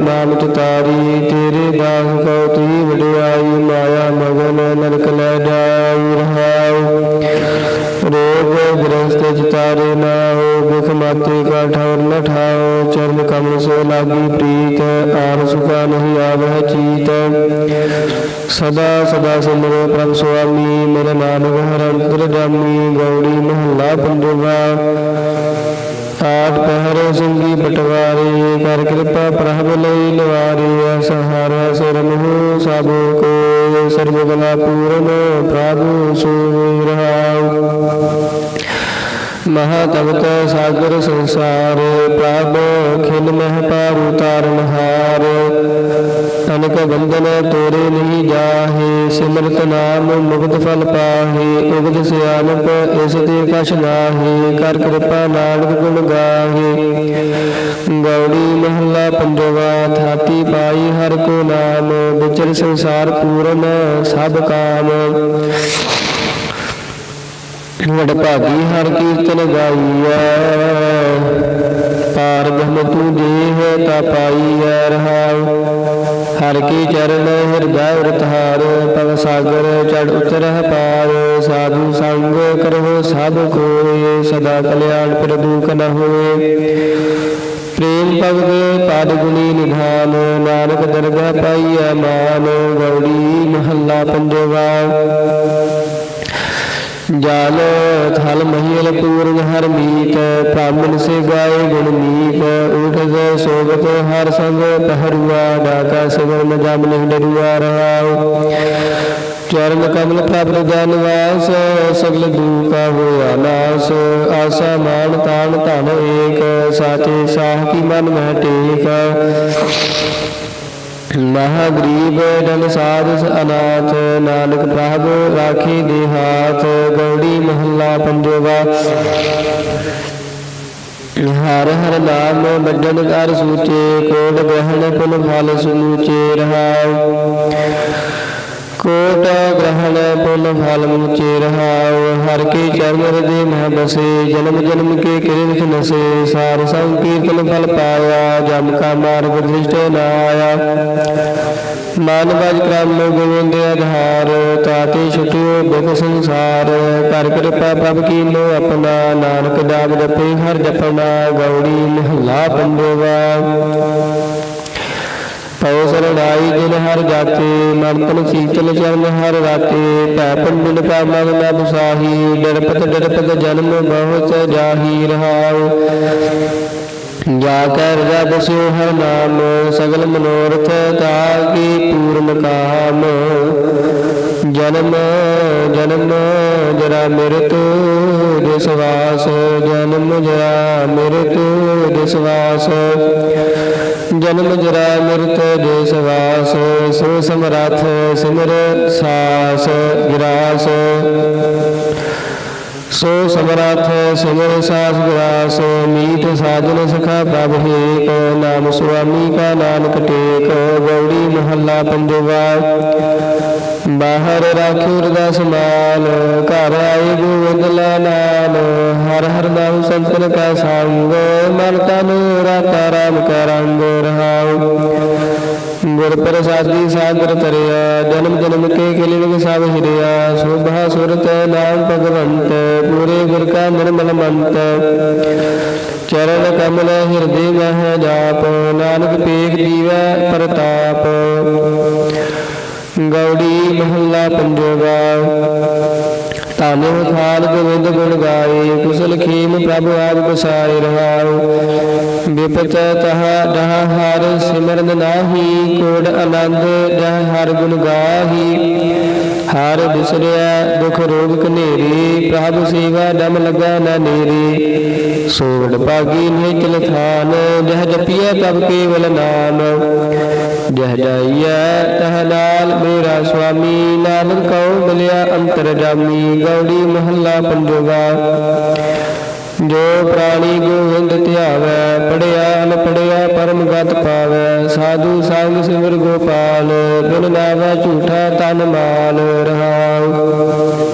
ਨਾਮ ਚਤਾਰੀ ਮਹਾ ਤਪਤ ਸਾਗਰ ਸੰਸਾਰ, ਪ੍ਰਭ ਖਿਨ ਮਹਿ ਪਾਰੂ ਤਾਰਨ ਹਾਰ। ਤਨਕ ਬੰਧਨ ਤੋਰੇ ਨਹੀਂ ਜਾਹੇ, ਸਿਮਰਤ ਨਾਮ ਮੁਕਤ ਫਲ ਪਾਹੇ। ਉਗਦ ਸਿਆਨਪ ਇਸ ਤੇ ਕਛ ਨਾਹੀ, ਕਰ ਕਿਰਪਾ ਨਾਨਕ ਗੁਣ ਗਾਹੇ। ਗੌੜੀ ਮਹੱਲਾ ਪੰਜਵਾ, ਥਾਤੀ ਪਾਈ ਹਰ ਕੋ ਨਾਮ, ਵਿਚਰ ਸੰਸਾਰ ਪੂਰਨ ਸਭ ਕਾਮ। ਵਡ ਭਾਗੀ ਹਰ ਕੀਰਤਨ ਗਾਈਐ। ਪਾਰ ਬ੍ਰਹਮ ਤੂੰ ਦੇਹ ਤਾ ਪਾਈਐ ਰਹਾਉ। ਹਰ ਕੀ ਚਰਨ ਹਿਰਦੈ ਉਰਤਾਰ ਪਵ ਸਾਗਰ ਚੜ ਉਤਰਹਿ ਪਾਰ। ਸਾਧੂ ਸੰਗ ਕਰੋ ਸਭ ਕੋਏ ਸਦਾ ਕਲਿਆਣ ਪ੍ਰਦੂਖ ਨ ਹੋਏ ਪ੍ਰੇਮ ਭਗਤ ਪਾਦ ਗੁਣੀ ਨਿਧਾਨ, ਨਾਨਕ ਦਰਗਾਹ ਪਾਈਐ ਮਾਨ। ਗੌੜੀ ਮਹੱਲਾ ਪੰਜਵਾ। ਜਾਲ ਥਲ ਮਹੀਲ ਪੂਰਨ ਹਰ ਮੀਤ, ਬ੍ਰਾਹਮਣ ਸੇ ਗਾਏ ਗੁਣ ਮੀਤ ਉਠ ਸੋਗਤ ਹਰ ਸੰਗ ਪਹਿਰੂਆ, ਡਾਕਾ ਸਗਲ ਨ ਜਮ ਡਰੂਆ ਰਹਾਉ। ਚਰਨ ਕਮਲ ਪ੍ਰਭ ਜਨ ਵਾਸ, ਸਗਲ ਦੂਕਾ ਹੋਇਆ ਨਾਸ। ਆਸਾ ਮਾਨ ਤਾਨ ਧਨ ਏਕ, ਸਾਚੇ ਸਾਹ ਕੀ ਮਨ ਮਹਿ ਟੇਕ। ਮਹਾ ਗਰੀਬ ਡਨ ਸਾਧ ਅਨਾਥ, ਨਾਨਕ ਪ੍ਰਭ ਰਾਖੀ ਦੇ ਹਾਥ, ਗੌੜੀ ਮਹੱਲਾ ਪੰਜਵਾ। ਹਰ ਹਰ ਨਾਮ ਬੱਜਨ ਕਰ ਸੂਚੇ ਕੋਟ ਗ੍ਰਹਣ ਪੁਨ ਫਲ ਸਮੂਚੇ ਰਹਾਉ। ਕੋਟ ਗ੍ਰਹਣ ਪੁਨ ਫਲ ਮੂਚੇ ਰਹਾਉ ਹਰ ਕੇ ਚਰਨ ਹਿਰਦੇ ਮਹ ਬਸੇ, ਜਨਮ ਜਨਮ ਕੇ ਕਿਰਿਤ ਨਸੇ, ਸਾਰ ਸੰਗ ਕੀਰਤਨ ਫਲ ਪਾਇਆ ਜਮ ਕਾ ਮਾਰਗ ਦ੍ਰਿਸ਼ਟ ਨਾ ਆਇਆ। ਮਨ ਬਜ ਕ੍ਰਮ ਗੋਵਿੰਦ ਆਧਾਰ ਤਾਤੇ ਛੁਟਿਓ ਬਿਖ ਸੰਸਾਰ, ਕਰ ਕਿਰਪਾ ਪ੍ਰਭ ਕੀਨੋ ਆਪਣਾ, ਨਾਨਕ ਨਾਮ ਜਪੇ ਹਰ ਜਪਣਾ, ਗੌੜੀ ਮਹੱਲਾ ਪੰਜਵਾ। ਪਉ ਸਰਣਾਈ ਜਿਨ ਹਰ ਜਾਤੇ ਮਨ ਸੀਤਲ ਚਰਨ ਹਰ ਰਾਤੇ, ਭੈ ਪੰਡਨ ਪੈ ਮਨ ਨ ਬਸਾਹੀ ਡਰਪਤ ਡਰਪਤ ਜਨਮ ਬਹੁਤ ਜਾਹੀ ਰਹਾਉ। ਜਾ ਕਰ ਰਬ ਸਿਉ ਹਰ ਨਾਮ, ਸਗਲ ਮਨੋਰਥ ਤਾਕੀ ਪੂਰਨ ਕਾਮ। ਜਨਮ ਜਨਮ, ਜਰਾ ਮਿਰਤ ਦਿਸਵਾਸ ਜਨਮ ਜਰਾ ਮਿਰਤ ਦਿਸਵਾਸ ਜਨਮ ਜਰਾ ਮਿਰਤ ਦਿਸਵਾਸ ਸੋ ਸਮਰਥ ਸਿਮਰ ਸਾਸ ਗਿਰਾਸ। ਸੋ ਸਮਰਥ ਸਿਮਰ ਸਾਸ ਗਰਾਸ ਮੀਤ ਸਾਜਨ ਸਖਾ ਪ੍ਰਭ ਹੇਕ ਨਾਮ ਸੁਆਮੀ ਕਾ ਨਾਨਕ ਟੇਕ, ਗੌੜੀ ਮਹੱਲਾ ਪੰਜਵਾ। ਬਾਹਰ ਰਾਖਿਓ ਰਦਾ ਸਮਾਨ, ਘਰ ਆਏ ਗੋਵਿੰਦ ਲਾ ਨਾਮ, ਹਰ ਹਰ ਨਾਮ ਸੰਤਨ ਕਾ ਸੰਗ, ਮਨ ਤਨ ਰਾਤਾ ਰਾਮ ਕਾ ਰੰਗ ਰਹਾਉ। ਗੁਰ ਪ੍ਰਸਾਦੀ ਸਾਗਰ ਤਰਿਆ ਜਨਮ ਜਨਮ ਕੇ ਕਿਲਿਵ ਸਭ ਹਿਰਿਆ, ਸੋਭਾ ਸੁਰਤ ਨਾਮ ਭਗਵੰਤ, ਪੂਰੇ ਗੁਰ ਕਾ ਨਿਰਮਲ ਮੰਤ। ਚਰਨ ਕਮਲ ਹਿਰਦੇ ਮਹਿ ਜਾਪ, ਨਾਨਕ ਪੇਖ ਜੀਵੈ ਪ੍ਰਤਾਪ। ਗੌੜੀ ਮਹੱਲਾ ਪੰਜਵਾ ਤਾਨੋ ਥਾਲ ਗੋਬਿੰਦ ਗੁਣ ਗਾਏ, ਕੁਸਲ ਖੇਮ ਪ੍ਰਭ ਆਪ ਬਸਾਏ ਰਹਾਉ। ਵਿਪਤ ਤਹ ਜਹ ਹਰ ਸਿਮਰਨ ਨਾਹੀ, ਕੋੜ ਆਨੰਦ ਜਹ ਹਰ ਗੁਣ ਗਾਹੀ। ਹਰ ਬਿਸਰਿਆ ਦੁਖ ਰੋਗ ਕਨੇਰੀ ਪ੍ਰਭ ਸੇਵਾ ਦਮ ਲਗਾ ਨਾ ਨੇਰੀ। ਸੋੜ ਭਾਗੀ ਨਿਚਲ ਥਾਨ ਜਹ ਜਪੀਐ ਤਬ ਕੇਵਲ ਨਾਮ। ਜਹ ਜਾਈਐ ਤਹ ਲਾਲ ਮੇਰਾ ਸੁਆਮੀ, ਨਾਨਕ ਕਉ ਮਿਲਿਆ ਅੰਤਰ ਜਾਮੀ, ਗੌੜੀ ਮਹੱਲਾ ਪੰਜਵਾ ਜੋ ਪ੍ਰਾਣੀ ਗੋਵਿੰਦ ਧਿਆਵੈ ਪੜਿਆ ਨ ਪੜਿਆ ਪਰਮ ਗਤ ਪਾਵੈ, ਸਾਧੂ ਸੰਗ ਸਿਮਰ ਗੋਪਾਲ, ਬਿਨ ਨਾਵੈ ਝੂਠਾ ਤਨ ਮਾਲ ਰਹਾਉ।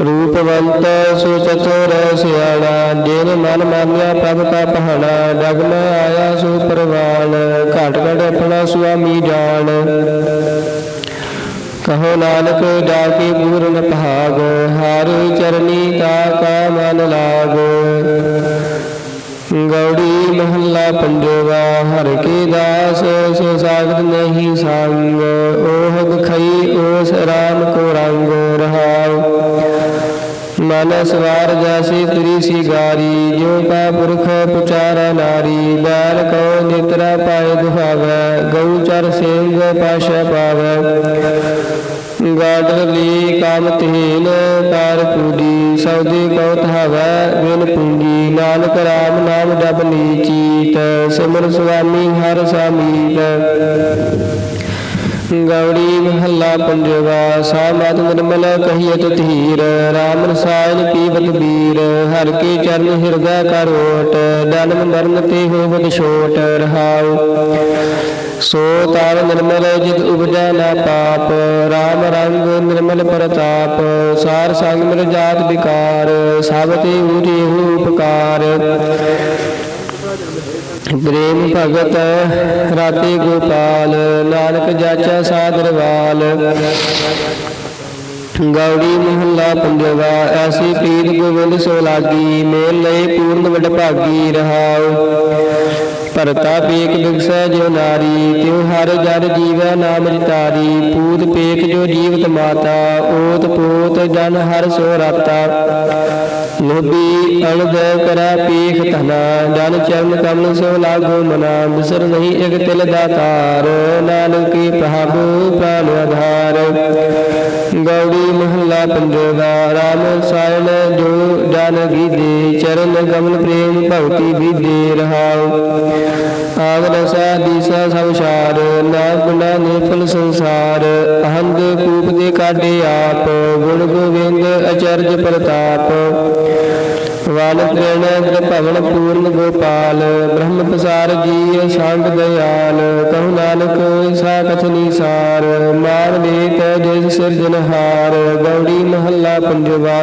ਰੂਪਵੰਤ ਸੋ ਚਤੁਰ ਸਿਆਣਾ, ਜਿਨ ਮਨ ਮਾਨਿਆ ਪ੍ਰਭ ਕਾ ਪਹਾਣਾ ਡਗ ਮੈਂ ਆਇਆ ਸੋ ਪਰਵਾਨ ਘਟ ਘਟ ਆਪਣਾ ਸੁਆਮੀ ਜਾਣ। ਕਹੋ ਨਾਨਕ ਜਾਕੇ ਪੂਰਨ ਭਾਗ, ਹਰ ਚਰਨੀ ਤਾ ਕਾ ਮਨ ਲਾਗ। ਗੌੜੀ ਮਹੱਲਾ ਪੰਜਵਾ, ਹਰ ਕੇ ਦਾਸ ਸੋ ਸਾਗਤ ਨਹੀਂ ਸੰਗ। ਓਹ ਬਖਈ ਓਸ ਰਾਮ ਕੋ ਰੰਗ ਰਹਾਉ। ਮਨ ਸਵਾਰ ਜਾਸੀ ਤਰੀ ਸੀ ਜੋ ਕਾ ਪੁਰਖ ਪੁਚਾਰਾ ਨਾਰੀ। ਬੈਲ ਕੋ ਨਿਤਰਾ ਪਾਏ ਦੁਹਾਵੈ, ਗਊ ਚਰ ਸਿੰਘ ਪਾਸ਼ਾ ਪਾਵੈ। ਗਾਡਰ ਲੀ ਕਾਮ ਤਹੀਨ ਕਾਰ ਪੂਜੀ ਸੌਦੀ ਕੋ ਧਾਵੈ ਬਿਨ ਪੂੰਜੀ ਨਾਨਕ ਰਾਮ ਨਾਮ ਜਪ ਨੀਚੀਤ, ਸਿਮਰ ਸੁਆਮੀ ਹਰ ਸਾਮੀਤ ਗੌੜੀ ਮਹੱਲਾ ਪੰਜਵਾ ਸਾਮਤ ਨਿਰਮਲ ਕਹੀਤ ਧੀਰ, ਰਾਮ ਰਸਾਇਨ ਪੀਵਤ ਬੀਰ ਹਰ ਕੇ ਚਰਨ ਹਿਰਦਾ ਕਰੋਟ ਜਨਮ ਮਰਨ ਤੇ ਹੋਵਤ ਛੋਟ, ਰਹਾਉ। ਸੋ ਤਾਰ ਨਿਰਮਲ ਜਿਤ ਉਪਜੈ ਨਾ ਪਾਪ, ਰਾਮ ਰੰਗ ਨਿਰਮਲ ਪ੍ਰਤਾਪ, ਸਾਰ ਸੰਗ ਮਿਲ ਜਾਤ ਵਿਕਾਰ, ਸਭ ਤੇ ਉਰੀ ਉਪਕਾਰ ਪ੍ਰੇਮ ਭਗਤ ਰਾਤੇ ਗੋਪਾਲ, ਨਾਨਕ ਜਾਚਾ ਸਾਦਰਵਾਲ ਗੌੜੀ ਮਹੱਲਾ ਪੰਜਵਾ, ਐਸੀ ਪ੍ਰੀਤ ਗੋਬਿੰਦ ਸੋ ਲਾਗੀ, ਮੇਲ ਲਈ ਪੂਰਨ ਵਡਭਾਗੀ ਰਹਾਉ। ਭਰਤਾ ਪੇਕ ਬਿਗਸੈ ਜੋ ਨਾਰੀ, ਤਿਉ ਹਰ ਜਰ ਜੀਵੈ ਨਾਮ ਜਿਤਾਰੀ ਪੂਤ ਪੇਖ ਜੋ ਜੀਵਤ ਮਾਤਾ, ਓਤ ਪੋਤ ਜਨ ਹਰ ਸੋ ਰਾਤਾ। ਲੋਭੀ ਅਲਦ ਕਰੈ ਪੀਖ ਧਨਾ, ਜਨ ਚਰਨ ਕਮਲ ਸੋ ਲਾਗੋ ਮਨਾ, ਬਿਸਰ ਨਹੀਂ ਇਕ ਤਿਲ ਦਾਤਾਰ ਨਾਨਕ ਕੀ ਪ੍ਰਭੂ ਪ੍ਰਾਨ ਆਧਾਰ। ਗੌੜੀ ਮਹੱਲਾ ਪੰਜਵਾ ਰਾਮ ਸਾਇਣ ਜੋ ਜਨ ਗੀਦੇ ਚਰਨ ਕਮਲ ਪ੍ਰੇਮ ਭਗਤੀ ਵਿਦੇ ਰਹਾਉ। ਆਗ ਰਸਾ ਦੀਸਾ ਸੰਸਾਰ ਨਾ ਗੁਨਾ ਨਿਫਲ ਸੰਸਾਰ। ਅਹੰਦ ਕੂਪ ਦੇ ਕਾਢੇ ਆਪ, ਗੁਣ ਗੋਬਿੰਦ ਅਚਰਜ ਪ੍ਰਤਾਪ। ਵਾਲ ਤ੍ਰਿਣ ਭਵਨ ਪੂਰਨ ਗੋਪਾਲ ਬ੍ਰਹਮ ਪਸਾਰ ਜੀ ਸੰਗ ਦਇਆਲ ਕਹੂ ਨਾਨਕ ਸਾ ਕਥਨੀ ਸਾਰ ਮਾਰ ਵੇਤ ਜਿਸ ਸਿਰਜਨਹਾਰ ਗੌੜੀ ਮਹੱਲਾ ਪੰਜਵਾ।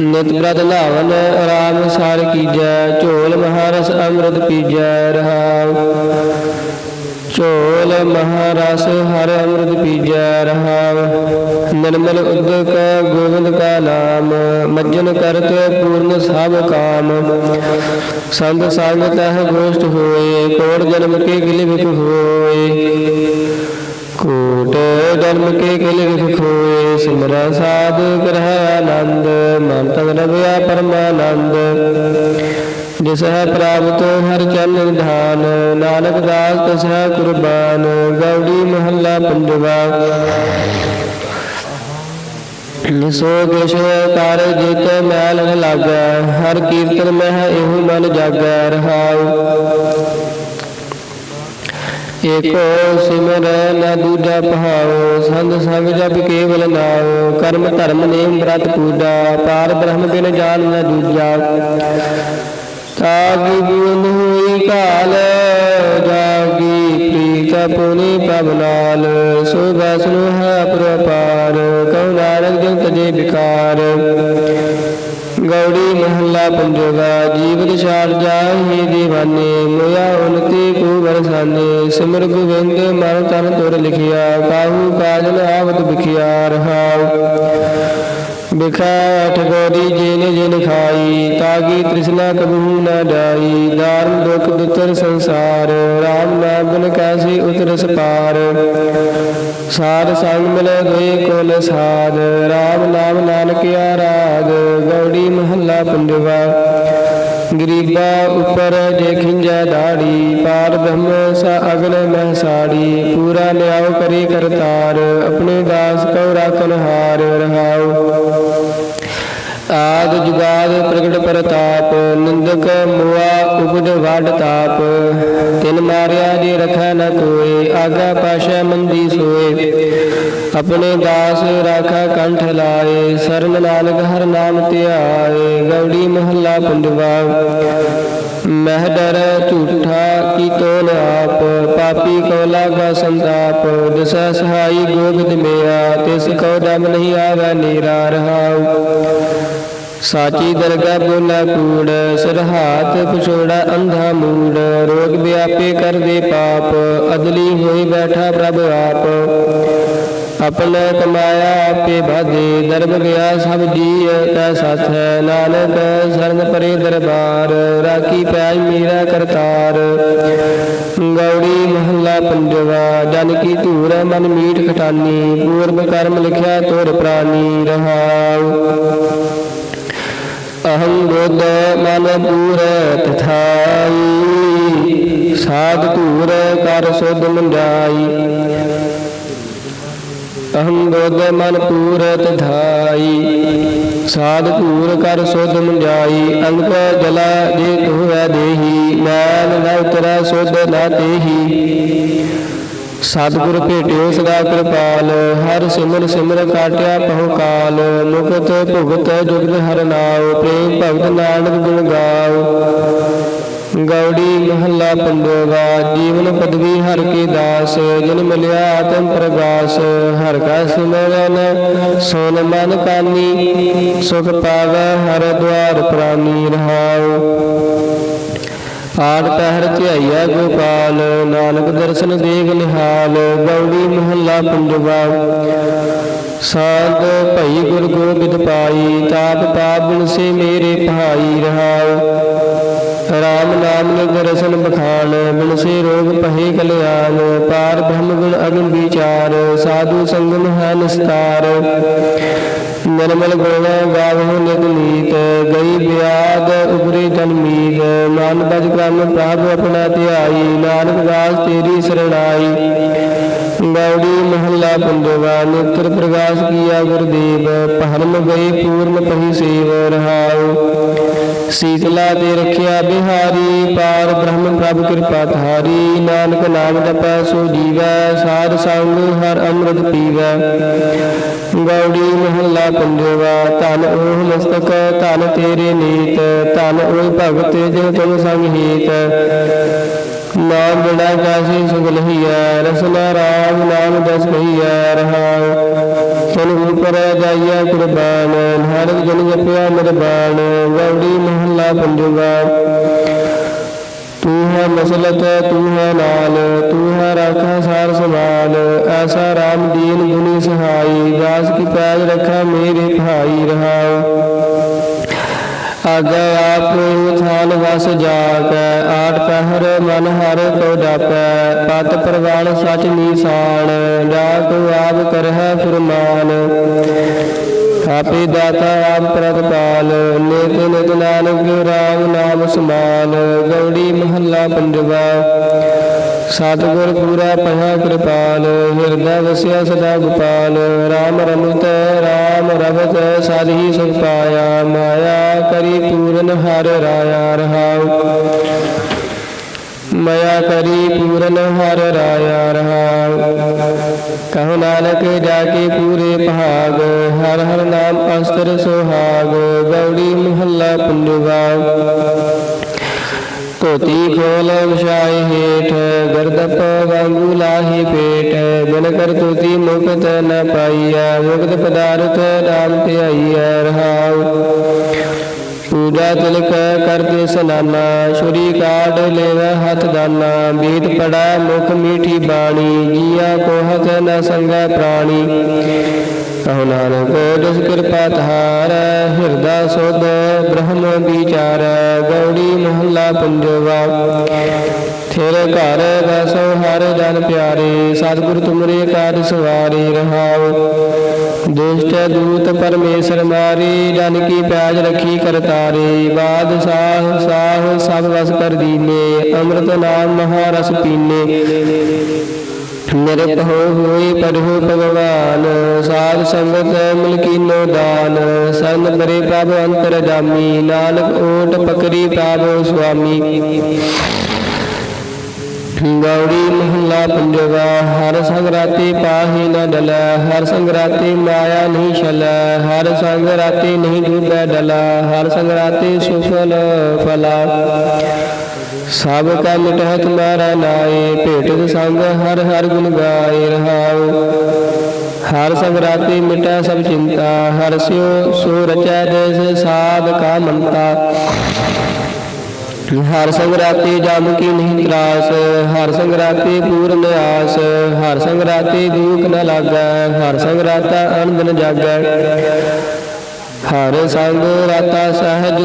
ਨਿਤ ਬ੍ਰਤ ਨਾਵਨ ਆਰਾਮ ਸਾਰ ਕੀਜੈ। ਝੋਲ ਮਹਾਰਸ ਅੰਮ੍ਰਿਤ ਪੀਜੈ ਰਹਾਉ। ਝੋਲ ਮਹਾਰਸ, ਹਰ ਅੰਮ੍ਰਿਤ ਪੀਜੈ ਰਹਾਉ ਨਿਰਮਲ ਉਦਕ ਗੋਬਿੰਦ ਕਾ ਨਾਮ, ਮੱਜਨ ਕਰਤ ਪੂਰਨ ਸਭ ਕਾਮ। ਸੰਤ ਸੰਗ ਤਹ ਗੋਸ਼ਟ ਹੋਏ ਕੋੜ ਜਨਮ ਕੇ ਗਿਲ ਵਿਖ ਹੋਏ। ਕੋਟ ਜਨਮ ਕੇ ਕਿਲ ਵਿਖ ਖੋਏ ਸਿਮਰਾ ਸਾਧ ਗ੍ਰਹਿ ਆਨੰਦ, ਮਨ ਤਨ ਰਵਿਆ ਪਰਮਾਨੰਦ। ਜਿਸ ਪ੍ਰਾਪਤ ਹਰ ਚਰਨ ਨਿਧਾਨ, ਨਾਨਕ ਦਾਸ ਤਸ ਕੁਰਬਾਨ, ਗੌੜੀ ਮਹੱਲਾ ਪੰਜਵਾ। ਸੋ ਕਿਛ ਕਰ ਜਿਤ ਮੈਲ ਲਾਗੈ, ਹਰ ਕੀਰਤਨ ਮਹਿ ਇਹੋ ਮਨ ਜਾਗੈ, ਰਹਾਉ। ਏਕੋ ਸਿਮਰ ਨ ਦੂਜਾ ਪਹਾਉ, ਸੰਗ ਸੰਗ ਜਪ ਕੇਵਲ ਨਾਉ, ਕਰਮ ਧਰਮ ਨੇਮ ਬ੍ਰਤ ਪੂਜਾ, ਪਾਰ ਬ੍ਰਹਮ ਬਿਨ ਜਾਣ ਨ ਦੂਜਾ। ਤਾਗੀ ਬੂੰਦ ਹੋਈ ਕਾਲ, ਜਾਗੀ ਪ੍ਰੀਤ ਪੁਨੀ ਪ੍ਰਭ ਨਾਲ। ਸੋ ਪ੍ਰਪਾਰ ਕਉ ਨਾਨਕ ਜਨ ਤਜੇ ਵਿਕਾਰ। ਗੌੜੀ ਮਹੱਲਾ ਪੰਜਵਾ ਜੀਵਤ ਛਾੜ ਜਾਹੀ ਦੀਵਾਨੇ, ਮੋਇਆ ਉਨਤੀ ਕੋ ਵਰਸਾਨੇ। ਸਿਮਰ ਗੋਬਿੰਦ ਮਨ ਤਨ ਤੁਰ ਲਿਖਿਆ ਕਾਹੂ ਕਾਜਲ ਆਵਤ ਵਿਖਿਆ ਰਹਾਉ। ਬਿਖਾ ਅਠ ਗੋਰੀ ਜਿਨ ਜਿਨ ਖਾਈ ਤਾਗੀ ਤ੍ਰਿਸ਼ਨਾ ਕਬੂ ਨਾ ਜਾਈ। ਦਾਰਨ ਦੁਖ ਦੁਤਰ ਸੰਸਾਰ, ਰਾਮ ਨਾਮ ਬਿਨ ਕੈਸੀ ਉਤਰਸ ਪਾਰ ਸਾਧ ਸੰਗ ਮਿਲੇ ਦੋਏ ਕੋਲ ਸਾਧ, ਰਾਮ ਨਾਮ ਨਾਨਕ ਆਰਾਧ ਗੌੜੀ ਮਹੱਲਾ ਪੰਜਵਾ। ਗਰੀਬਾ ਉਪਰ ਜੇ ਖਿੰਜੈ ਦਾੜੀ, ਪਾਰ ਬ੍ਰਹਮ ਸਾ ਅਗਨ ਮਹਿ ਸਾੜੀ, ਪੂਰਾ ਨਿਆਉ ਕਰੀ ਕਰਤਾਰ, ਆਪਣੇ ਦਾਸ ਕਉ ਰਾਖਨ ਹਾਰ ਰਹਾਉ। ਆਦ ਜੁਗਾਦ ਪ੍ਰਗਟ ਪ੍ਰਤਾਪ, ਨਿੰਦਕ ਮੁਆ ਉਪਜ ਵਾਡ ਤਾਪ। ਤਿਨ ਮਾਰਿਆ ਜੇ ਰਖੈ ਨ ਕੋਏ, ਆਗਾ ਪਾਸ਼ਾ ਮੰਦੀ ਸੋਏ। ਆਪਣੇ ਦਾਸ ਰਾਖਾ ਕੰਠ ਲਾਏ ਸਰਨ ਨਾਨਕ ਹਰ ਨਾਮ ਧਿਆਏ, ਗੌੜੀ ਮਹੱਲਾ ਪੰਜਵਾ। ਮਹਿ ਡਰ ਝੂਠਾ ਕੀ ਤੋਲ ਆਪ, ਪਾਪੀ ਕੋ ਲਾਗਾ ਸੰਤਾਪ। ਦਸੈ ਸਹਾਈ ਗੋਬਿੰਦ ਮੇਰਾ ਤਿਸ ਕੋ ਦਮ ਨਹੀਂ ਆਵੈ ਨੀਰਾ ਰਹਾਉ। ਸਾਚੀ ਦਰਗਾ ਬੋਲਾ ਕੂੜ, ਸਰਹਾਤ ਪਛੋੜਾ ਅੰਧਾ ਮੂੜ, ਰੋਗ ਵਿਆਪੇ ਕਰਦੇ ਪਾਪ, ਅਦਲੀ ਹੋਈ ਬੈਠਾ ਪ੍ਰਭ ਆਪ। ਆਪਣਾ ਕਮਾਇਆ ਆਪੇ ਬਾਧੇ ਦਰਬ ਗਿਆ ਸਭ ਜੀ ਕੈ ਸਾਥ ਨਾਨਕ ਸ਼ਰਨ ਪਰੇ ਦਰਬਾਰ, ਰਾਖੀ ਪੈਜ ਮੇਰਾ ਕਰਤਾਰ। ਗੌੜੀ ਮਹੱਲਾ ਪੰਜਵਾ, ਜਨ ਕੀ ਧੂਰ, ਮਨ ਮੀਟ ਖਟਾਨੀ, ਪੂਰਬ ਕਰਮ ਲਿਖਿਆ ਤੋਰ ਪ੍ਰਾਨੀ, ਰਹਾਉ। ਅਹੰ ਬੁੱਧ ਮਨ ਪੂਰ ਤਥਾਈ। ਸਾਧ ਧੂਰ ਕਰ ਸੁਧ ਮੰਡਾਈ। ਅਹੰ ਬੁੱਧ ਮਨ ਪੂਰ ਤਥਾਈ। ਸਾਧ ਧੂਰ ਕਰ ਸੁਧ ਮੰਡਾਈ। ਅੰਕ ਜਲਾ ਜੇ ਤੂ ਹੈ ਦੇਹੀ। ਮੈਲ ਨਾ ਉਤਰੈ ਸੁਧ ਨਾ ਤੇਹੀ। ਸਤਿਗੁਰ ਭੇਟਿਓ ਸਦਾ ਕਿਰਪਾਲ, ਹਰ ਸਿਮਰ ਸਿਮਰ ਕਾਟਿਆ ਪਹੁ ਕਾਲ, ਮੁਕਤ ਭੁਗਤ ਜੁਗਤ ਹਰ ਨਾਉ, ਪ੍ਰੇਮ ਭਗਤ ਨਾਨਕ ਗੁਣ ਗਾਉ। ਗੌੜੀ ਮਹੱਲਾ ਪੰਜਵਾ ਜੀਵਨ ਪਦਵੀ ਹਰ ਕੀ ਦਾਸ, ਜਿਨ ਮਿਲਿਆ ਆਤਮ ਪ੍ਰਗਾਸ, ਹਰ ਕਾ ਸਿਮਰਨ ਸੋਨ ਮਨ ਕਾਨੀ, ਸੁਖ ਪਾਵੈ ਹਰ ਦੁਆਰ ਪ੍ਰਾਨੀ ਰਹਾਉ। ਆਠ ਪਹਿਰ ਧਿਆਈਆ ਗੋਪਾਲ, ਨਾਨਕ ਦਰਸ਼ਨ ਦੇਖ ਨਿਹਾਲ, ਗੌੜੀ ਮਹੱਲਾ ਪੰਜਵਾ। ਸਾਧ ਭਈ ਗੁਰ ਗੋਬਿੰਦ ਪਾਈ, ਤਾਪ ਪਾਪ ਬਿਨ ਸੇ ਮੇਰੇ ਭਾਈ ਰਹਾਉ। ਰਾਮ ਨਾਮ ਨੇ ਦਰਸ਼ਨ ਬਖਾਨ ਬਿਨ ਸੇ ਰੋਗ ਪਹੇ ਕਲਿਆਣ, ਪਾਰ ਬ੍ਰਹਮ ਗੁਣ ਅਗਨ ਵਿਚਾਰ, ਸਾਧੂ ਸੰਗਮ ਹੈ ਨਿਸਤਾਰ। ਨਿਰਮਲ ਗੁਣ ਗਾਵਹੁ ਨਿਤ ਗਈ ਬਿਆਦ ਉਪਰੇ ਜਨਮੀਤ ਮਨ ਬਜ ਕਰਮ ਪ੍ਰਭ ਆਪਣਾ ਧਿਆਈ, ਨਾਨਕ ਦਾਸ ਤੇਰੀ ਸਰਣਾਈ। ਗੌੜੀ ਮਹੱਲਾ ਪੰਜਵਾ, ਨੇਤਰ ਪ੍ਰਕਾਸ਼ ਕੀਆ ਗੁਰਦੇਵ। ਪਰਮ ਗਏ ਪੂਰਨ ਪਹੀ ਸੇਵ ਰਹਾਉ। ਸੀਤਲਾ ਦੇ ਰਖਿਆ ਬਿਹਾਰੀ, ਪਾਰ ਬ੍ਰਹਮ ਪ੍ਰਭ ਕਿਰਪਾ ਧਾਰੀ, ਨਾਨਕ ਨਾਮ ਜਪੈ, ਸੋ ਜੀਵੈ, ਸਾਧ ਸੰਗ ਹਰ ਅੰਮ੍ਰਿਤ ਪੀਵੈ। ਗੌੜੀ ਮਹੱਲਾ ਪੰਜਵਾ, ਧਨ ਉਹ ਮਸਤਕ, ਧਨ ਤੇਰੇ ਨੀਤ ਧਨ ਉਹ ਭਗਤ ਜਿਨ ਤੁਮ ਸੰਗ ਨਾਮ ਬਿਨਾ ਕਾਸੀ ਸੁਖ ਲਹੀਐ ਰਸਨਾ ਰਾਮ ਨਾਮ ਦਸ ਕਹੀਐ, ਰਹਾਉ। ਤਨ ਉਪਰ ਜਾਈਐ ਕੁਰਬਾਨ ਨਾਨਕ ਜਨ ਜਪਿਆ ਨਿਰਬਾਨ ਗੌੜੀ ਮਹੱਲਾ ਪੰਜਵਾ ਤੂੰ ਹੈ ਮਸਲਤ, ਤੂੰ ਹੈ ਨਾਲ ਤੂੰ ਹੈ ਰਾਖਾ ਸਾਰ ਸਮਾਲ ਐਸਾ ਰਾਮ ਦੀਨ ਗੁਨੀ ਸਹਾਈ ਦਾਸ ਕੀ ਪੈਜ ਰਖਾ ਮੇਰੇ ਭਾਈ ਰਹਾਉ। ਆਗੇ ਆਪ ਥਾਨ ਵਸ ਜਾਕੈ ਆਠ ਪਹਿਰ ਮਨ ਹਰ ਕੋ ਜਾਪੈ। ਪਤ ਪ੍ਰਵਾਨ ਸਚ ਨੀਸਾਨ, ਜਾ ਤੂੰ ਆਪ ਕਰਹਿ ਫਰਮਾਨ। ਆਪੇ ਦਾਤਾ ਆਪ ਪ੍ਰਤਪਾਲ ਨਿਤ ਨਿਤ ਨਾਨਕ ਰਾਮ ਨਾਮ ਸਮਾਨ। ਗੌੜੀ ਮਹੱਲਾ ਪੰਜਵਾ। ਸਤਿਗੁਰ ਪੂਰਾ ਪਹਾ ਕਿਰਪਾਲ, ਹਿਰਦਾ ਵਸਿਆ ਸਦਾ ਗੋਪਾਲ, ਰਾਮ ਰਮਿਤ ਰਾਮ ਰਵਤ ਸਾਧੀ ਸੁਖ ਪਾਇਆ, ਮਾਇਆ ਕਰੀ ਪੂਰਨ ਹਰ ਰਾਇਆ, ਰਹਾਉ। ਮਇਆ ਕਰੀ ਪੂਰਨ ਹਰ ਰਾਇਆ, ਰਹਾਉ। ਕਹੋ ਨਾਨਕ ਜਾ ਕੇ ਪੂਰੇ ਭਾਗ, ਹਰ ਹਰ ਨਾਮ ਅਸਤਰ ਸੁਹਾਗ, ਗੌੜੀ ਮਹੱਲਾ ਪੰਜਵਾ ਧੋਤੀ ਖੋਲ ਵਿਛਾਏ ਹੇਠ, ਗਰਦਪ ਵਾਂਗੂ ਲਾਹੀ ਪੇਟ, ਬਿਨ ਕਰ ਤੋਤੀ ਮੁਕਤ ਨ ਪਾਈਐ, ਮੁਕਤ ਪਦਾਰਥ ਨਾਮ ਧਿਆਈਐ, ਰਹਾਉ। ਪੂਜਾ ਤਿਲਕ ਕਰਦੇ ਸਨਾਨਾ, ਛੁਰੀ ਕਾਢ ਲੈਵੈ ਹੱਥ ਦਾਨਾ ਬੀਤ ਪੜਾ ਮੁਖ ਮੀਠੀ ਬਾਣੀ, ਜੀਆ ਕੋਹਤ ਨ ਸੰਗੈ ਪ੍ਰਾਣੀ। ਕਹੋ ਨਾਨਕ, ਜਿਸ ਕਿਰਪਾ ਧਾਰ, ਹਿਰਦਾ ਸੁਧ, ਬ੍ਰਹਮ ਵਿਚਾਰ, ਗੌੜੀ ਮਹੱਲਾ ਪੰਜਵਾ। ਤੇਰੇ ਘਰ ਵਸੋ ਹਰ ਜਨ ਪਿਆਰੇ, ਸਤਿਗੁਰ ਤੁਮਰੇ ਕਾਜ ਸਵਾਰੀ ਰਹਾਉ। ਦੁਸ਼ਟ ਦੂਤ ਪਰਮੇਸ਼ਰ ਮਾਰੀ, ਜਨ ਕੀ ਪੈਜ ਰਖੀ ਕਰਤਾਰੇ। ਬਾਦ ਸਾਹ ਸਾਹ ਸਭ ਵਸ ਕਰ ਦੀਨੇ, ਅੰਮ੍ਰਿਤ ਨਾਮ ਮਹਾਰਸ ਪੀਨੇ। ਨਿਰਪ ਹੋ ਹੋਈ ਪਰਹੁ ਭਗਵਾਨ। ਸਾਧ ਸੰਗਤ ਮਿਲਕੀਨੋ ਦਾਨ। ਸਰਨ ਬਰੇ ਪ੍ਰਭ ਅੰਤਰ ਜਾਮੀ। ਨਾਨਕ ਓਟ ਪਕਰੀ ਪ੍ਰਭ ਸੁਆਮੀ। ਗੌੜੀ ਮਹੱਲਾ ਪੰਜਵਾ। ਹਰ ਸੰਗ ਰਾਤੀ ਪਾਹੀ ਨ ਡਲੈ। ਹਰ ਸੰਗ ਰਾਤੀ ਮਾਇਆ ਨਹੀਂ ਛਲੈ। ਹਰ ਸੰਗ ਰਾਤੀ ਨਹੀਂ ਡੂਬੈ ਡਲਾ। ਹਰ ਸੰਗ ਰਾਤੀ ਸੁਫਲ ਫਲਾ। ਸਭ ਕਾ ਮਿਟਹਿ ਤੁਮਾਰਾ ਨਾਏ ਭੇਟਤ ਸੰਗ ਹਰ ਹਰ ਗੁਣ ਗਾਏ ਰਹਾਉ। ਹਰ ਸੰਗ ਰਾਤੀ ਮਿਟੈ ਸਭ ਚਿੰਤਾ, ਹਰ ਸਿਓ ਸੋ ਰਚੈ ਦੇਸ ਸਾਧ ਕਾ ਮੰਤਾ ਹਰ ਸੰਗਰਾਤੀ ਜਮ ਕੀ ਨਹੀਂ ਤਰਾਸ, ਹਰ ਸੰਗਰਾਤੀ ਪੂਰਨ ਆਸ, ਹਰ ਸੰਗਰਾਤੀ ਰਾਤੀ ਦੁਖ ਨ ਲਾਗੈ, ਹਰ ਸੰਗ ਰਾਤਾ ਅਨੰਦ ਨ ਜਾਗੈ। ਹਰ ਸੰਗ ਰਾਤਾ ਸਹਜ,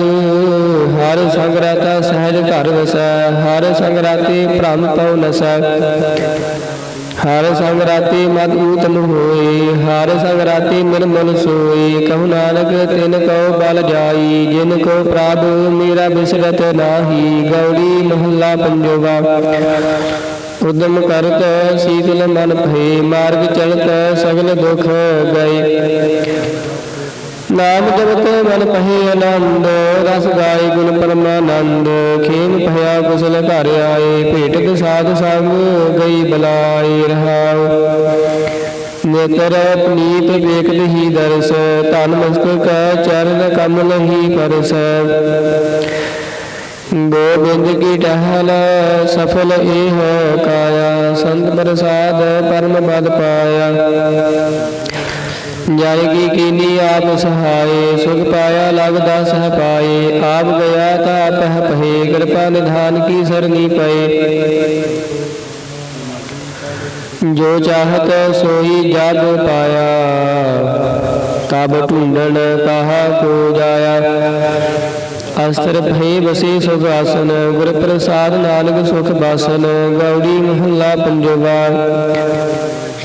ਹਰ ਸੰਗ ਰਾਤਾ ਸਹਜ ਘਰ ਵਸੈ, ਹਰ ਸੰਗ ਰਾਤੀ ਭ੍ਰਮ ਪਉ ਨਸੈ। ਹਰ ਸੰਗ ਰਾਤੀ ਮਦ ਊਤਮ ਹੋਈ ਹਰ ਸੰਗ ਰਾਤੀ ਨਿਰਮਲ ਸੋਈ ਕਹੂ ਨਾਨਕ, ਤਿਨ ਕਉ ਬਲ ਜਾਈ, ਜਿਨ ਕੋ ਪ੍ਰਭ ਮੇਰਾ ਬਿਸਰਤ ਨਾਹੀ। ਗੌੜੀ ਮਹੱਲਾ ਪੰਜਵਾ, ਉਦਮ ਕਰਤ ਸੀਤਲ ਮਨ ਭਏ, ਮਾਰਗ ਚਲਤ ਸਗਲ ਦੁਖ ਗਏ। ਨਾਮ ਜਪਤ ਮਨ ਪਹੇ ਆਨੰਦ, ਰਸ ਗਾਏ ਗੁਣ ਪਰਮਾਨੰਦ, ਖੇਮ ਭਇਆ ਕੁਸਲ ਘਰ ਆਏ, ਭੇਟਤ ਸਾਧ ਸੰਗ ਗਈ ਬਲਾਈ ਰਹਾਉ। ਨੇਤਰ ਪਨੀਤ ਵੇਖਦ ਹੀ ਦਰਸ ਤਨ ਮਸਤਕ ਚਰਨ ਕਮਲ ਹੀ ਪਰਸ। ਗੋਬਿੰਦ ਕੀ ਟਹਿਲ, ਸਫਲ ਇਹ ਕਾਇਆ, ਸੰਤ ਪ੍ਰਸਾਦ ਪਰਮ ਪਦ ਪਾਇਆ। ਜਨ ਕੀ ਕੀਨੀ ਆਪ ਸਹਾਏ, ਸੁਖ ਪਾਇਆ ਲਗਦਾ ਸਹ ਪਾਏ, ਆਪ ਗਿਆ ਤਾ ਪਹ ਪਹੇ, ਕਿਰਪਾ ਨਿਧਾਨ ਕੀ ਸਰਨੀ ਪਏ। ਜੋ ਚਾਹਤ ਸੋਈ ਜਗ ਪਾਇਆ, ਤਬ ਢੂੰਡਣ ਕਹਾ ਕੋ ਜਾਇਆ। ਅਸਤਰ ਭਏ ਬਸੇ ਸੁਖ ਆਸਨ, ਗੁਰ ਪ੍ਰਸਾਦ ਨਾਨਕ ਸੁਖ ਬਾਸਨ, ਗੌੜੀ ਮਹੱਲਾ ਪੰਜਵਾ।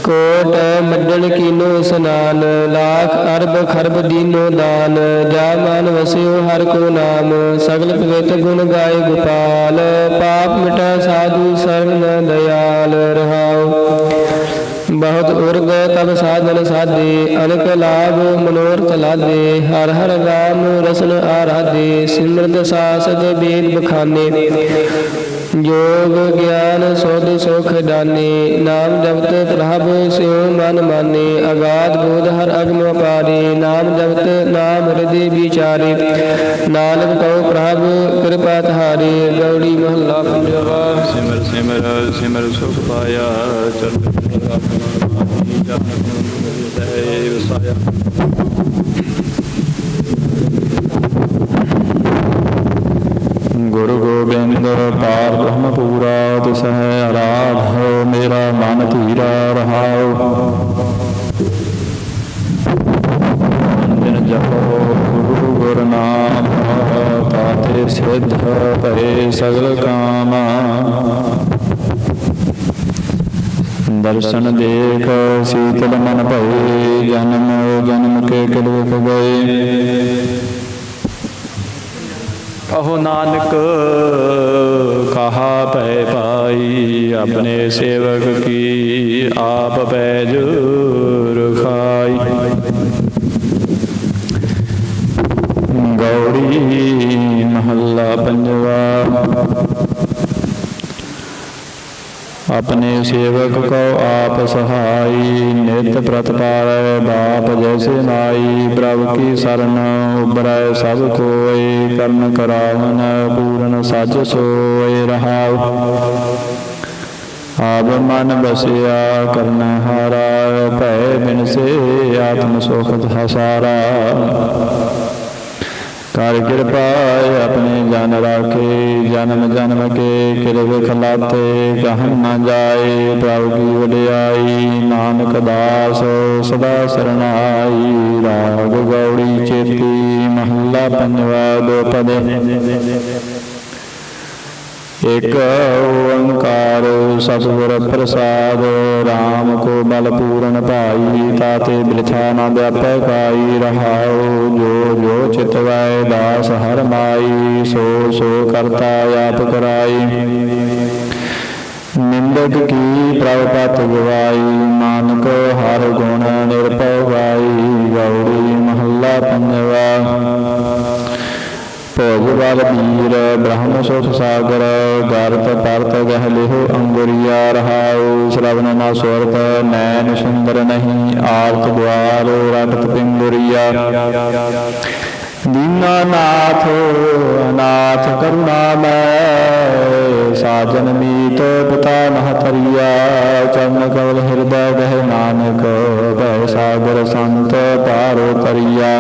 ਕੋਟ ਮੱਡਣ ਕੀਨੋ ਸਨਾਨ, ਲਾਖ ਅਰਬ ਖਰਬ ਦੀਨੋ ਦਾਨ, ਜਾ ਮਨ ਵਸਿਓ ਹਰ ਕੋ ਨਾਮ, ਸਗਲ ਪਵਿੱਤ ਗੁਣ ਗਾਏ ਗੋਪਾਲ, ਪਾਪ ਮਿਟਾ ਸਾਧੂ ਸਰਨ ਦਇਆਲ, ਰਹਾਉ। ਬਹੁਤ ਉਰਗ ਤਬ ਸਾਧਨ ਸਾਧੇ, ਅਨਕ ਲਾਭ ਮਨੋਰਥ ਲਾਦੇ, ਹਰ ਹਰ ਰਾਮ ਰਸਨ ਆਰਾਧੇ, ਸਿਮਰਤ ਸਾਸਤ ਵੇਦ ਬਖਾਨੇ। ਜੋਗ ਗਿਆਨ ਸੋਧ ਸੁਖ ਦਾਨੇ, ਨਾਮ ਜਪਤ ਪ੍ਰਭ ਸਿਉ ਮਨ ਮਾਨੇ, ਅਗਾਧ ਬੋਧ ਹਰ ਅਗਮ ਅਪਾਰੇ ਨਾਮ ਜਪਤ ਨਾਮ ਹਿਰਦੇ ਵਿਚਾਰੇ। ਨਾਨਕ ਕਉ ਪ੍ਰਭ, ਕਿਰਪਾ ਤੁਹਾਰੇ ਗੌੜੀ ਮਹੱਲਾ ਪੰਜਵਾ। ਸਿਮਰ ਸਿਮਰ ਸਿਮਰ ਸੁਖ ਪਾਇਆ ਚਰਨ ਚਰਨ ਦੇ ਵਸਾਇਆ। ਗੁਰੂ ਗੋਬਿੰਦ ਪਾਰ ਬ੍ਰਹਮ ਪੂਰਾ ਤਿਸਹਿ ਆਰਾਧ, ਮੇਰਾ ਮਨ ਧੀਰਾ ਰਹਾਉ। ਦਿਨ ਜਪੋ ਗੁਰੂ ਗੁਰ ਤਾਤੇ ਸਿੱਧ ਭਏ ਸਗਲ ਕਾਮਾ। ਦਰਸ਼ਨ ਦੇਖ ਸੀਤਲ ਮਨ ਭਏ, ਜਨਮ ਜਨਮ ਕੇ ਕਿਲਵ ਗਏ ਕਹੋ ਨਾਨਕ ਕਹਾ ਪੈ ਪਾਈ ਆਪਣੇ ਸੇਵਕ ਕੀ ਆਪ ਪੈਜ ਆਪਣੇ ਸੇਵਕ ਕੋ ਆਪ ਸਹਾਈ, ਨਿਤ ਪ੍ਰਤਪਾਰੈ ਬਾਪ ਜੈਸੇ ਨਾਈ, ਪ੍ਰਭ ਕੀ ਸ਼ਰਨ ਉਬਰੈ ਸਭ ਕੋਇ ਕਰਨ ਕਰਾਵਨ ਪੂਰਨ ਸਜ ਸੋਏ ਰਹਾਉ। ਆਪ ਮਨ ਬਸਿਆ ਕਰਨ ਹਾਰਾ, ਭੈ ਬਿਨਸੇ ਆਤਮ ਸੁਖ ਹਸਾਰਾ ਕਰ ਕਿਰਪਾ ਆਪਣੇ ਜਨ ਰਾਖੇ, ਜਨਮ ਜਨਮ ਕੇ ਕਿਰਵ ਖਲਾਤੇ ਕਹਨ ਨ ਜਾਏ, ਪ੍ਰਭੂ ਕੀ ਵਡਿਆਈ, ਨਾਨਕ ਦਾਸ ਸਦਾ ਸਰਣਾਈ, ਰਾਗ ਗੌੜੀ ਚੇਤੀ, ਮਹੱਲਾ ਪੰਜਵਾ ਦੋ ਪਦੇ। ਇਕ ਓੰਕਾਰ, ਸਤਿਗੁਰ ਪ੍ਰਸਾਦ RAM ਕੋ ਬਲ ਪੂਰਨ ਭਾਈ ਤਾਤੇ ਬਿਰਥਾ ਨਾ ਵਿਆਪੈ ਕਾਈ, ਰਹਾਉ ਜੋ ਜੋ ਚਿਤਵੈ ਦਾਸ ਹਰ ਮਾਈ, ਸੋ ਸੋ ਕਰਤਾ ਆਪ ਕਰਾਈ। ਨਿੰਦਕ ਕੀ ਪ੍ਰਭ ਪਤ ਗਵਾਈ ਮਾਨਕ ਹਰ ਗੁਣ ਨਿਰਭਉ ਭੋਗ ਬਲ ਵੀਰ ਬ੍ਰਹਮ ਸੁਖ ਸਾਗਰ, ਗਰਤ ਪਰਤ ਗਹਿ ਲਿਹੁ ਅੰਗੁਰੀਆ ਰਹਾਉ ਸ਼ਰਵਨ ਨਾ ਸੁਰਤ ਨੈਣ ਸੁੰਦਰ ਨਹੀਂ ਆਰਤ ਦੁਆਰ ਰਟਤ ਪਿੰਗੁਰੀਆ। ਦੀਨਾਨਾਥ ਅਨਾਥ ਕਰੁਣਾ ਸਾਜਨ ਮੀਤ, ਪਿਤਾ ਮਹਤਰੀਆ। ਚਰਨ ਕਵਲ ਹਿਰਦੈ ਗਹਿ ਨਾਨਕ ਬੈ ਸਾਗਰ ਸੰਤ ਪਾਰੋ ਤਰੀਆ।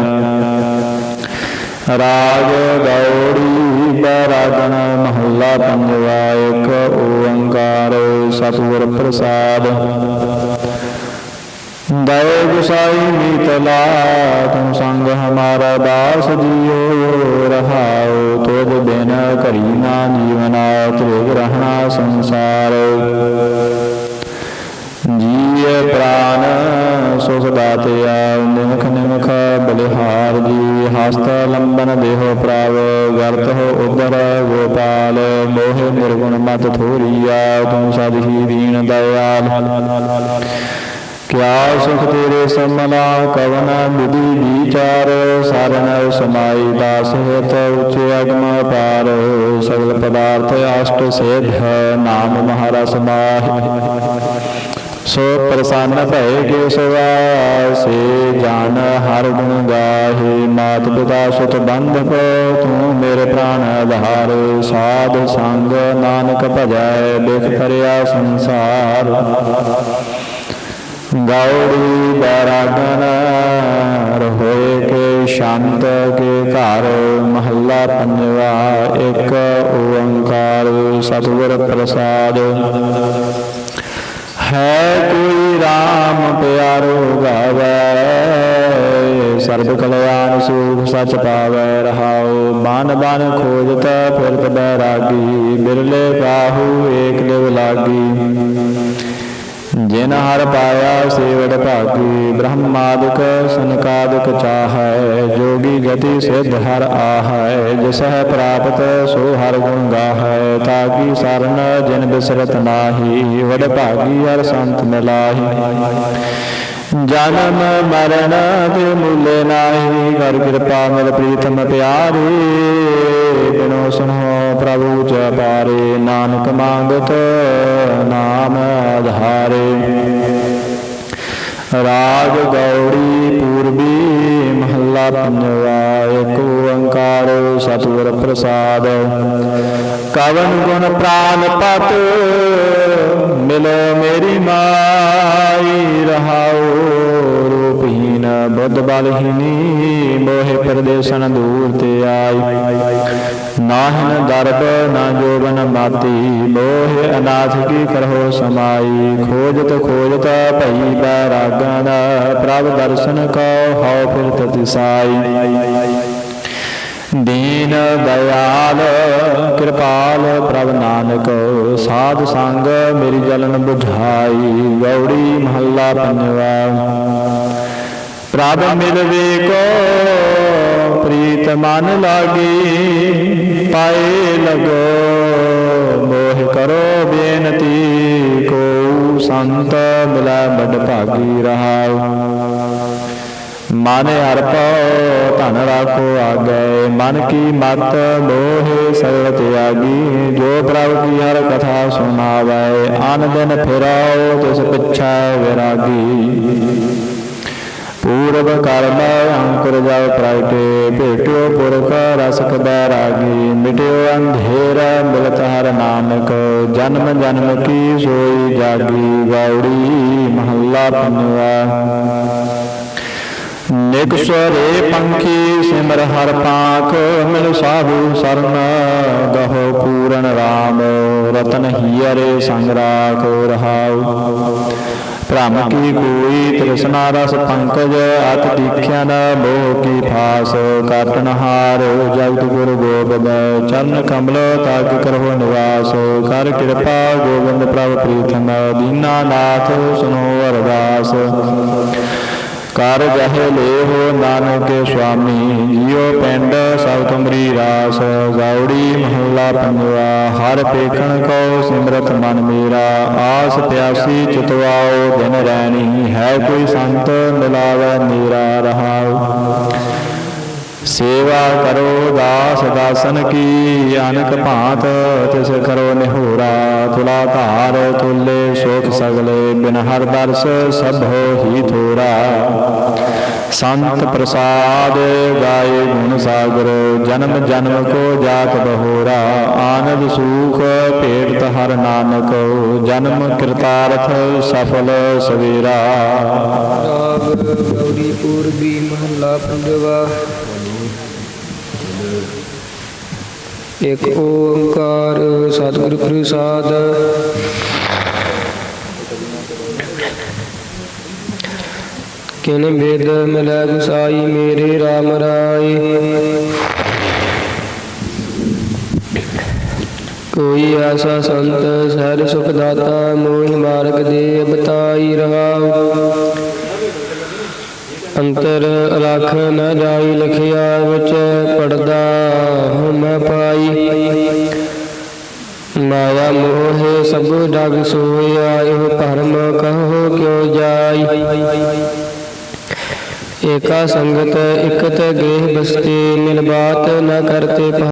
ਰਾਗ ਗੌੜੀ ਬਰਾਗਣ ਮਹੱਲਾ ਪੰਜਵਾ, ਇੱਕ ਓੰਕਾਰ ਸਤਿਗੁਰ ਪ੍ਰਸਾਦ। ਦਇ ਗੁਸਾਈ ਮੀਤਲਾ ਤੁਮ ਸੰਗ ਹਮਾਰਾ ਦਾਸ ਜੀਓ, ਰਹਾਉ ਤੁਧ ਬਿਨ ਕਰੀ ਜੀਵਨਾ, ਤ੍ਰਿਗ ਰਹਿਣਾ ਸੰਸਾਰ। ਜੀਏ ਪ੍ਰਾਨ ਸੁਖ ਦਾਤਿਆ ਨਿਮਖ ਨਿਮਖ, ਬਲਿਹਾਰ ਜੀ ਹਸਤ ਲੰਬਨ ਦੇਹੋ ਪ੍ਰਭ ਗਰਤ ਹੋ ਉਦਰ ਗੋਪਾਲ, ਮੋਹ ਨਿਰਗੁਣ ਮਤ ਥੋਰੀਆ ਤੂੰ ਸਦ ਹੀ ਦੀਨ ਦਇਆਲ। ਕਿਆ ਸੁਖ ਤੇਰੇ ਸਮਨਾ, ਕਵਨ ਵਿਧੀ ਵਿਚਾਰ, ਸਰਨ ਸਮਾਈ ਦਾਸ ਹਿਤ ਉਚ ਅਗਮ ਪਾਰ। ਸਗਲ ਪਦਾਰਥ ਅਸ਼ਟ ਸੇਧ, ਨਾਮ ਮਹਾਰਸ ਮਾਹਿ। ਸੋ ਪ੍ਰਸੰਨ ਭਏ ਕੇ ਸਵਾ ਸੇ ਜਾਨ ਹਰ ਗੁਣ ਗਾਹੇ, ਮਾਤ ਪਿਤਾ ਸੁਤ ਬੰਧਪ ਤੂੰ ਮੇਰੇ ਪ੍ਰਾਨ ਆਧਾਰ, ਸਾਧ ਸੰਗ ਨਾਨਕ ਭਜੈ, ਬਿਖ ਪਰਿਆ ਸੰਸਾਰ। ਗੌੜੀ ਬੈਰਾਗਨ ਹੋਏ ਕੇ ਸ਼ਾਂਤ ਕੇ ਘਰ, ਮਹੱਲਾ ਪੰਜਵਾ, ਇੱਕ ਓੰਕਾਰ ਸਤਿਗੁਰ ਪ੍ਰਸਾਦ। ਹੈ ਕੋਈ RAM ਪਿਆਰੋ ਗਾਵੇ। ਸਰਬ ਕਲਿਆਣ ਸੁਖ ਸਚ ਪਾਵੇ, ਰਹਾਉ ਬਨ ਬਨ ਖੋਜਤ ਫਿਰਤ ਬੈਰਾਗੀ, ਬਿਰਲੇ ਕਾਹੂ ਏਕ ਦਿਵ ਲਾਗੀ। ਜਿਨ ਹਰ ਪਾਇਆ ਸੇਵੜ ਭਾਗੀ ਬ੍ਰਹਮਾਦਿਕ ਸੰਕਾਦਿਕ ਚਾਹੈ, ਜੋਗੀ ਗਤੀ ਸਿਧ ਹਰ ਆਹੈ, ਜਿਸ ਹੈ ਪ੍ਰਾਪਤ ਸੋ ਹਰ ਗੁਣ ਗਾਹੈ, ਤਾਕੀ ਸਰਨ ਜਿਨ ਬਿਸਰਤ ਨਾਹੀ, ਵਡ ਭਾਗੀ ਹਰ ਸੰਤ ਮਿਲਾਹੀ। ਜਨਮ ਮਰਨ ਦੇ ਮੁੱਲੇ ਨਾਹੀ, ਕਰ ਕਿਰਪਾ ਮਿਲ ਪ੍ਰੀਤਮ ਪਿਆਰੇ, ਬਿਨੋ ਸੁਨੋ ਪ੍ਰਭੂ ਚ ਪਾਰੇ ਨਾਨਕ ਮੰਗਤ ਨਾਮ ਆਧਾਰੇ। ਰਾਗ ਗੌੜੀ ਪੂਰਬੀ ਮਹੱਲਾ ਪੰਜਵਾ ਏਕ ਓੰਕਾਰ ਸਤਿਗੁਰ ਪ੍ਰਸਾਦ। ਕਵਨ ਗੁਣ ਪ੍ਰਾਨ ਪਤ ਮਿਲੋ ਮੇਰੀ ਮਾਈ, ਰਹਾਉ ਰੂਪਹੀਨ ਬੁੱਧ ਬਲਹੀਨੀ ਮੋਹਿ ਪਰਦੇਸਨ ਦੂਰ ਤੇ ਆਈ। ਨਾਹਨ ਦਰਬ ਨਾ ਜੋਬਨ ਮਾਤੀ ਮੋਹਿ ਅਨਾਥ ਕੀ ਕਰਹੁ ਸਮਾਈ, ਖੋਜਤ ਖੋਜਤ ਭਈ ਬੈਰਾਗਨ ਪ੍ਰਭ ਦਰਸ਼ਨ ਕੋ ਹਉ ਫਿਰ ਤਿਸਾਈ। ਦੀਨ ਦਇਆਲ, ਕਿਰਪਾਲ ਪ੍ਰਭ ਨਾਨਕ, ਸਾਧ ਸੰਗ ਮੇਰੀ ਜਲਨ ਬੁਝਾਈ, ਗੌੜੀ ਮਹੱਲਾ ਪੰਜਵਾ। ਪ੍ਰਭ ਮਿਲਵੇ ਕੋ ਪ੍ਰੀਤ ਮਨ ਲਾਗੀ, ਪਾਏ ਲਗੋ, ਮੋਹ ਕਰੋ ਬੇਨਤੀ ਕੋ ਸੰਤ ਮਿਲੈ ਬੜ ਭਾਗੀ ਰਹਾਉ। ਮਨ ਅਰਪੋ, ਧਨ ਰਾਖੋ ਆਗੇ, ਮਨ ਕੀ ਮਤ, ਮੋਹਿ ਸਗਲ ਤਿਆਗੀ। ਜੋ ਪ੍ਰਭ ਕੀ ਹਰ ਕਥਾ ਸੁਣਾਵੇ ਆਨ ਦਿਨ ਫਿਰਾਓ, ਤਿਸ ਪਿਛੈ ਵਿਰਾਗੀ। ਪੂਰਬ ਕਰਮ ਅੰਕੁਰ ਜਾਉ ਪ੍ਰਗਟੇ ਭੇਟਿਓ ਪੁਰਖ ਰਸਕ ਬੈਰਾਗੀ ਮਿਟਿਓ ਅੰਧੇਰ ਮਿਲਤ ਹਰ ਨਾਨਕ, ਜਨਮ ਜਨਮ ਕੀ ਸੋਈ ਜਾਗੀ, ਗੌੜੀ ਮਹੱਲਾ ਪੰਜਵਾ। ਨਿਕ ਸਵਰੇ ਪੰਖੀ ਸਿਮਰ ਹਰ ਪਾਖ, ਮਿਲ ਸਾਧੂ ਸਰਨ, ਗਹੋ ਪੂਰਨ RAM ਰਤਨ ਹੀਰੇ ਸੰਗ ਰਾਖੋ, ਰਹਾਉ। ਭ੍ਰਮ ਕੀ ਕੋਈ ਤ੍ਰਿਸ਼ਨਾ ਰਸ ਪੰਕਜ, ਅਤ ਦੀਖਿਆ ਨ ਮੋਹ ਕੀ ਫਾਸ ਕਾਟਨ ਹਾਰ, ਜਗਤ ਗੁਰ ਗੋਬਿੰਦ, ਚਰਨ ਕਮਲ ਤਾਕ ਕਰਹੁ ਨਿਵਾਸ, ਕਰ ਕਿਰਪਾ ਗੋਬਿੰਦ ਪ੍ਰਭ ਪ੍ਰੀਤਮ ਦੀਨਾਨਾਥ ਸੁਨੋ ਅਰਦਾਸ। ਕਰ ਜਹ ਲੇਹੋ ਨਾਨਕ ਕੇ ਸੁਆਮੀ, ਜੀਉ ਪਿੰਡ ਸਭ ਤੁਮਰੀ ਰਾਸ, ਗੌੜੀ ਮਹੱਲਾ ਪੰਜਵਾ, ਹਰ ਪੇਖਣ ਕੋ ਸਿਮਰਤ ਮਨ ਮੇਰਾ, ਆਸ ਪਿਆਸੀ ਚਿਤਵਾਓ ਦਿਨ ਰੈਣੀ, ਹੈ ਕੋਈ ਸੰਤ ਮਿਲਾਵੇ ਨੀਰਾ ਰਹਾਉ। ਸੇਵਾ ਕਰੋ ਦਾਸ ਦਾਸਨ ਕੀ, ਅਨਕ ਭਾਂਤ ਤਿਸ ਕਰੋ ਨਿਹੋਰਾ ਤੁਲਾ ਧਾਰ ਤੁਲੇ ਸੋਖ ਸਗਲੇ ਬਿਨ ਹਰ ਦਰਸ ਸਭ ਹੋ ਹੀ ਥੋਰਾ ਸੰਤ ਪ੍ਰਸਾਦ ਗਾਏ ਗੁਣ ਸਾਗਰ, ਜਨਮ ਜਨਮ ਕੋ ਜਾਤ ਬਹੋਰਾ, ਆਨੰਦ ਸੂਖ ਭੇਟਤ ਹਰ ਨਾਨਕ, ਜਨਮ ਕਿਰਤਾਰਥ ਸਫਲ ਸਵੇਰਾ। ਗੌਰੀ ਪੂਰਬੀ ਮਹੱਲਾ ਪੰਜਵਾ ਇੱਕ ਓੰਕਾਰ, ਸਤਿਗੁਰ ਪ੍ਰਸਾਦ। ਕਿਨ ਬੇਦ ਮਿਲੈ ਗੁਸਾਈ, ਮੇਰੇ RAM ਰਾਏ। ਕੋਈ ਐਸਾ ਸੰਤ, ਸਹਿਜ ਸੁਖ ਦਾਤਾ ਮੋਹਿ ਮਾਰਗ ਦੇ ਬਤਾਈ ਰਹਾਉ। ਅੰਤਰ ਅਲਖ ਨ ਜਾਈ ਲਖਿਆ ਵਿੱਚ ਪੜਦਾ ਹਮ ਪਾਈ। ਮਾਇਆ ਮੋਹ ਸਭ ਡਗ ਸੋਇਆ, ਇਹ ਭਰਮ ਕਹੋ ਕਿਉ ਜਾਈ? ਏਕਾ ਸੰਗਤ ਇਕਤ ਗ੍ਰਹਿ ਬਸਤੀ ਮਿਲ ਬਾਤ ਨ ਕਰਤੇ